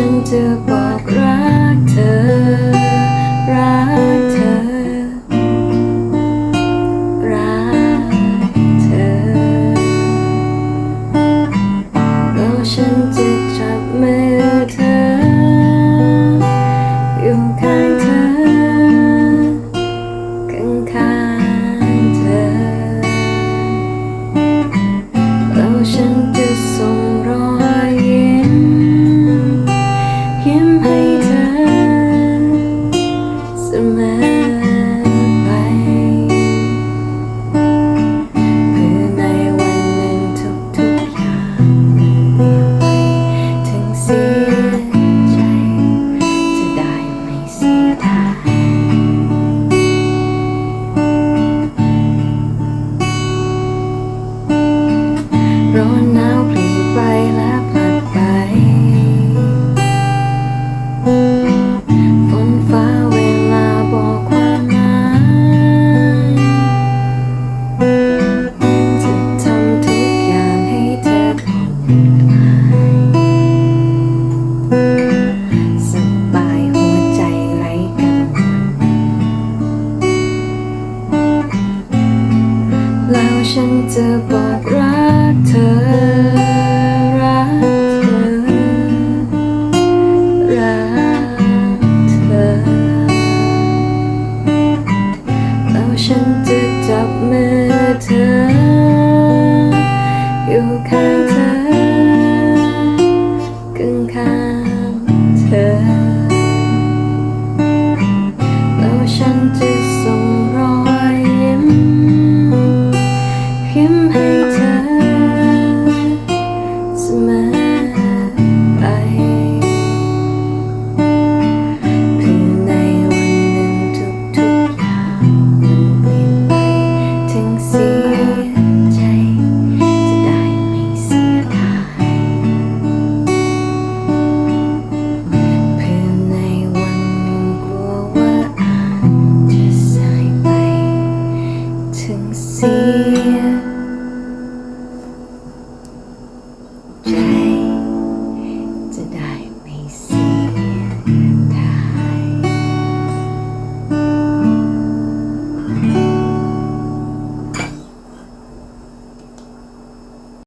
ฉันจะบอก ฉันจะบอกรักเธอ รักเธอ รักเธอ แล้วฉันจะจับมือเธอ อยู่ข้างเธอกึ่งข้างเธอ แล้วฉันจะ smile. Mm-hmm.